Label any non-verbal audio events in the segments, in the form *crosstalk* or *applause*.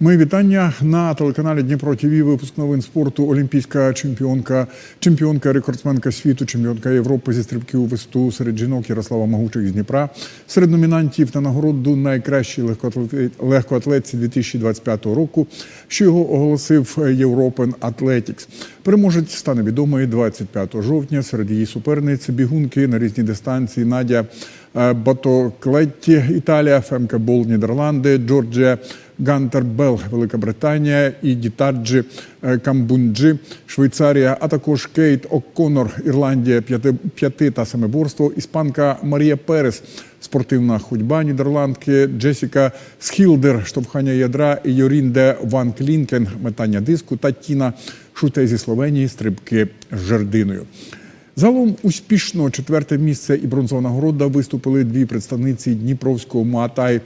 Мої вітання на телеканалі Дніпро ТВ. Випуск новин спорту. Олімпійська чемпіонка, чемпіонка, рекордсменка світу, чемпіонка Європи зі стрибків у висоту серед жінок Ярослава Магучих з Дніпра. Серед номінантів на нагороду легкоатлети- легкоатлетці 2025 року, що його оголосив European Athletics. Переможець стане відомий 25 жовтня. Серед її суперниць бігунки на різні дистанції Надя е, Батоклетті, Італія, Фемка Бол, Нідерланди, Джорджія. Гантер Велика Британія, і Дітаджі е, Камбунджі, Швейцарія, а також Кейт О'Конор, Ірландія, п'яти, п'яти та семиборство, іспанка Марія Перес, спортивна ходьба Нідерландки, Джесіка Схілдер, штовхання ядра, Йорінде Ван Клінкен, метання диску та Тіна Шуте зі Словенії, стрибки з жердиною. Загалом успішно четверте місце і бронзова нагорода виступили дві представниці Дніпровського Муатай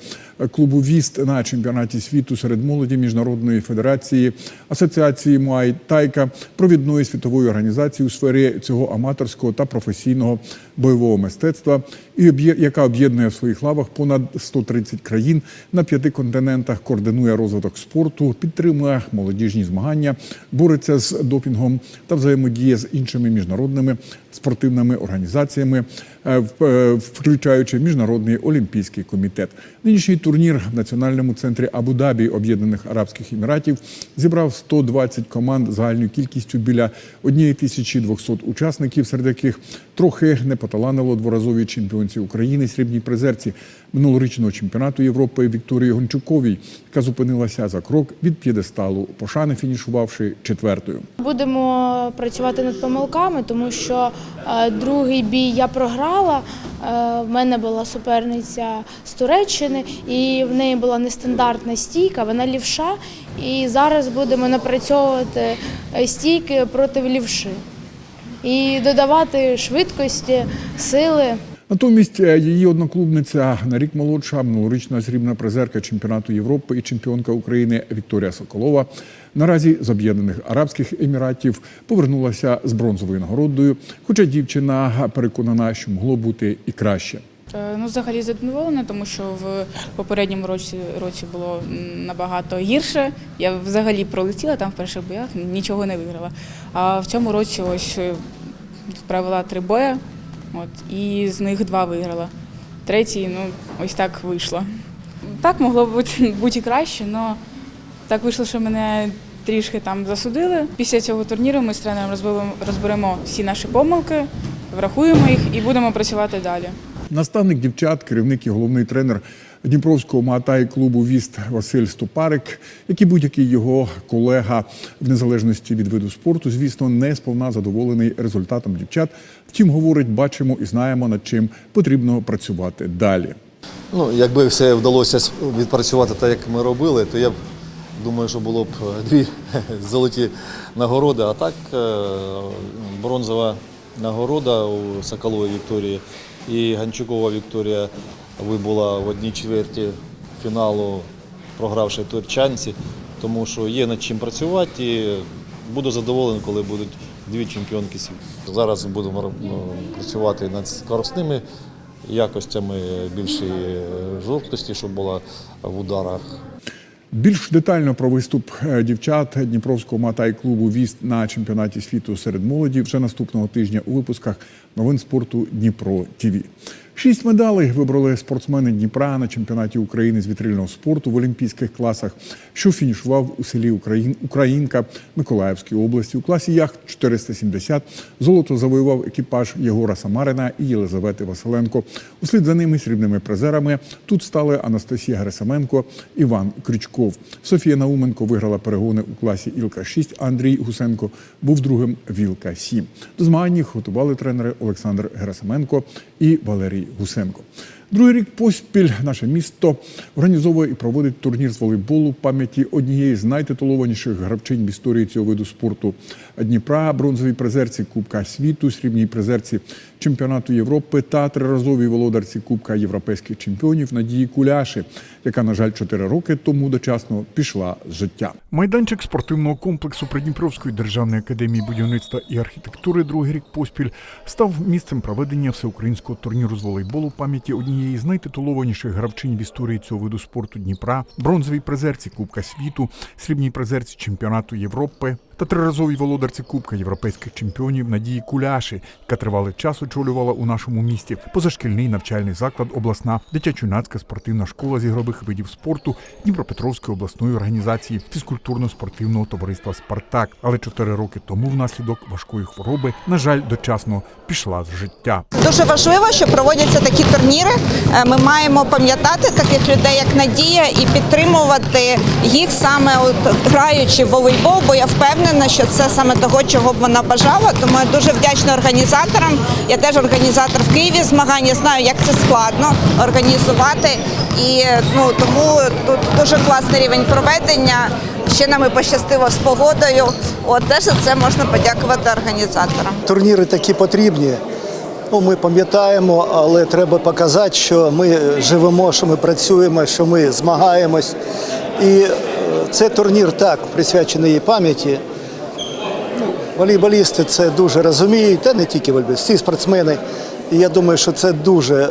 клубу Віст на чемпіонаті світу серед молоді міжнародної федерації асоціації Муай Тайка провідної світової організації у сфері цього аматорського та професійного бойового мистецтва, і яка об'єднує в своїх лавах понад 130 країн на п'яти континентах, координує розвиток спорту, підтримує молодіжні змагання, бореться з допінгом та взаємодіє з іншими міжнародними спортивними організаціями, е, е, включаючи міжнародний олімпійський комітет. Нинішній турнір в національному центрі Абу-Дабі Об'єднаних Арабських Еміратів зібрав 120 команд загальною кількістю біля 1200 учасників, серед яких трохи не поталанило дворазові чемпіонці України, срібній призерці минулорічного чемпіонату Європи Вікторії Гончуковій, яка зупинилася за крок від п'єдесталу пошани, фінішувавши четвертою. Будемо працювати над помилками, тому що е, другий бій я програла. Е, в мене була суперниця з Туреччини, і в неї була нестандартна стійка, вона лівша. І зараз будемо напрацьовувати е, стійки проти лівши і додавати швидкості, сили. Натомість е, її одноклубниця на рік молодша, минулорічна срібна призерка чемпіонату Європи і чемпіонка України Вікторія Соколова наразі з Об'єднаних Арабських Еміратів повернулася з бронзовою нагородою. Хоча дівчина переконана, що могло бути і краще. Е, Ну, взагалі задоволена, тому що в попередньому році, році було набагато гірше. Я взагалі пролетіла там в перших боях, нічого не виграла. А в цьому році ось е, провела три бої, от, і з них два виграла. Третій, ну, ось так вийшло. Так могло бути, *laughs* бути і краще, але так вийшло, що мене трішки там засудили. Після цього турніру ми з тренером розберемо всі наші помилки, врахуємо їх і будемо працювати далі. Наставник дівчат, керівник і головний тренер Дніпровського Маатай клубу Віст Василь Стопарик, як і будь-який його колега в незалежності від виду спорту, звісно, не сповна задоволений результатом дівчат. Втім, говорить, бачимо і знаємо, над чим потрібно працювати далі. Ну, якби все вдалося відпрацювати так, як ми робили, то я б думаю, що було б е, дві *laughs* золоті нагороди. А так е, бронзова нагорода у Соколової Вікторії і Ганчукова Вікторія вибула в одній чверті фіналу, програвши турчанці, тому що є над чим працювати. І буду задоволений, коли будуть дві чемпіонки світу. Зараз будемо працювати над скоростними якостями більшої е, жорсткості, щоб була в ударах. Більш детально про виступ е, дівчат Дніпровського матай клубу Віст на чемпіонаті світу серед молоді вже наступного тижня у випусках новин спорту Дніпро ТІВІ. Шість медалей вибрали спортсмени Дніпра на чемпіонаті України з вітрильного спорту в олімпійських класах, що фінішував у селі Україн, Українка Миколаївської області. У класі яхт 470 золото завоював екіпаж Єгора Самарина і Єлизавети Василенко. Услід за ними срібними призерами тут стали Анастасія Герасименко, Іван Крючков. Софія Науменко виграла перегони у класі Ілка 6 Андрій Гусенко був другим Вілка 7 До змагань готували тренери Олександр Герасименко і Валерій Гусенко. Другий рік поспіль наше місто організовує і проводить турнір з волейболу пам'яті однієї з найтитулованіших гравчинь в історії цього виду спорту Дніпра, бронзовій призерці Кубка світу, срібній призерці чемпіонату Європи та триразовій володарці Кубка європейських чемпіонів Надії Куляши, яка, на жаль, чотири роки тому дочасно пішла з життя. Майданчик спортивного комплексу Придніпровської державної академії будівництва і архітектури другий рік поспіль став місцем проведення всеукраїнського турніру з волейболу пам'яті однієї однієї з найтитулованіших гравчинь в історії цього виду спорту Дніпра, бронзовій призерці Кубка світу, срібній призерці чемпіонату Європи та триразовій володарці Кубка європейських чемпіонів Надії Куляші, яка тривалий час очолювала у нашому місті позашкільний навчальний заклад обласна дитячо-юнацька спортивна школа з ігрових видів спорту Дніпропетровської обласної організації фізкультурно-спортивного товариства Спартак. Але чотири роки тому, внаслідок важкої хвороби, на жаль, дочасно пішла з життя. Дуже важливо, що проводяться такі турніри. Е, Ми маємо пам'ятати таких людей, як Надія, і підтримувати їх саме от, граючи в волейбол, бо я впевнена, що це саме того, чого б вона бажала. Тому я дуже вдячна організаторам. Я теж організатор в Києві змагань. Я знаю, як це складно організувати. І ну тому тут дуже класний рівень проведення. Ще нам і пощастило з погодою. От теж за це можна подякувати організаторам. Турніри такі потрібні. Ну, ми пам'ятаємо, але треба показати, що ми живемо, що ми працюємо, що ми змагаємось. І е, цей турнір так присвячений пам'яті. Волейболісти це дуже розуміють, та не тільки волейболісти, всі спортсмени. І я думаю, що це дуже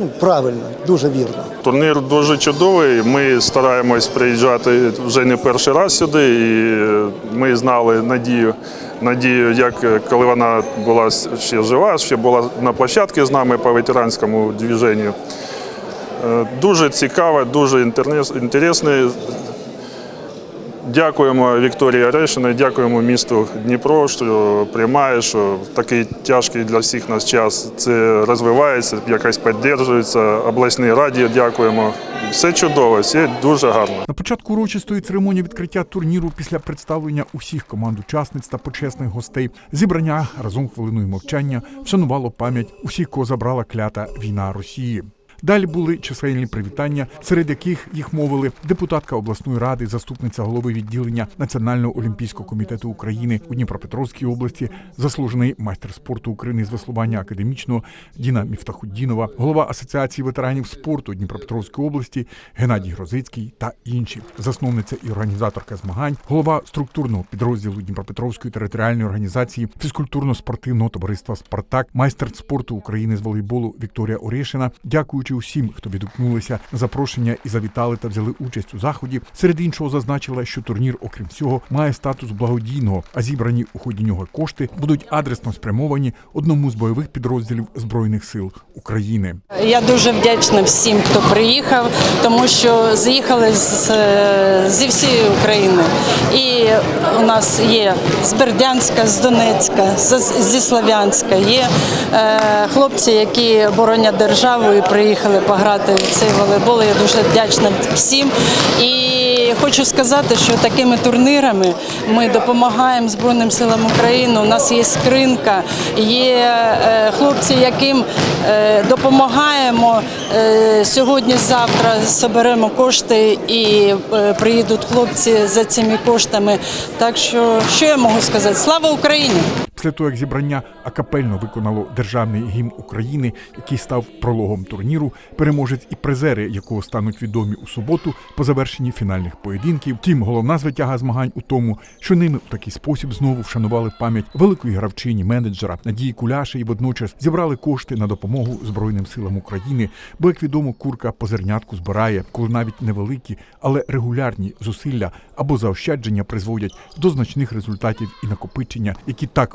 ну, правильно, дуже вірно. Турнір дуже чудовий. Ми стараємось приїжджати вже не перший раз сюди. І ми знали Надію, Надію, як коли вона була ще жива, ще була на площадці з нами по ветеранському движенню. Е, Дуже цікаве, дуже інтересне. Дякуємо Вікторії Орешиної, дякуємо місту Дніпро, що приймає, що такий тяжкий для всіх нас час це розвивається, якось підтримується. Обласній раді дякуємо. Все чудово, все дуже гарно. На початку урочистої церемонії відкриття турніру після представлення усіх команд учасниць та почесних гостей зібрання разом хвилиною мовчання вшанувало пам'ять усіх, кого забрала клята війна Росії. Далі були чисельні привітання, серед яких їх мовили депутатка обласної ради, заступниця голови відділення Національного олімпійського комітету України у Дніпропетровській області, заслужений майстер спорту України з веслування академічного Діна Міфтахуддінова, голова асоціації ветеранів спорту Дніпропетровської області Геннадій Грозицький та інші, засновниця і організаторка змагань, голова структурного підрозділу Дніпропетровської територіальної організації фізкультурно-спортивного товариства Спартак, майстер спорту України з волейболу Вікторія Орешина, дякуючи усім, хто відгукнулися на запрошення і завітали та взяли участь у заході. Серед іншого зазначила, що турнір, окрім всього, має статус благодійного, а зібрані у ході нього кошти будуть адресно спрямовані одному з бойових підрозділів збройних сил України. Я дуже вдячна всім, хто приїхав, тому що з'їхали з, зі всієї України. І у нас є з Бердянська, з Донецька, з- зі Слов'янська. Є е, хлопці, які боронять державу і приїхали пограти в цей волейбол. Я дуже вдячна всім. І хочу сказати, що такими турнірами ми допомагаємо Збройним силам України. У нас є скринка, є е, хлопці, яким е, допомагаємо. Е, Сьогодні-завтра зберемо кошти і приїдуть хлопці за цими коштами. Так що, що я можу сказати? Слава Україні! Після того, як зібрання акапельно виконало державний гімн України, який став прологом турніру, переможець і призери, якого стануть відомі у суботу по завершенні фінальних поєдинків. Втім, головна звитяга змагань у тому, що ними у такий спосіб знову вшанували пам'ять великої гравчині, менеджера Надії Куляши і водночас зібрали кошти на допомогу Збройним силам України. Бо, як відомо, курка по зернятку збирає, коли навіть невеликі, але регулярні зусилля або заощадження призводять до значних результатів і накопичення, які так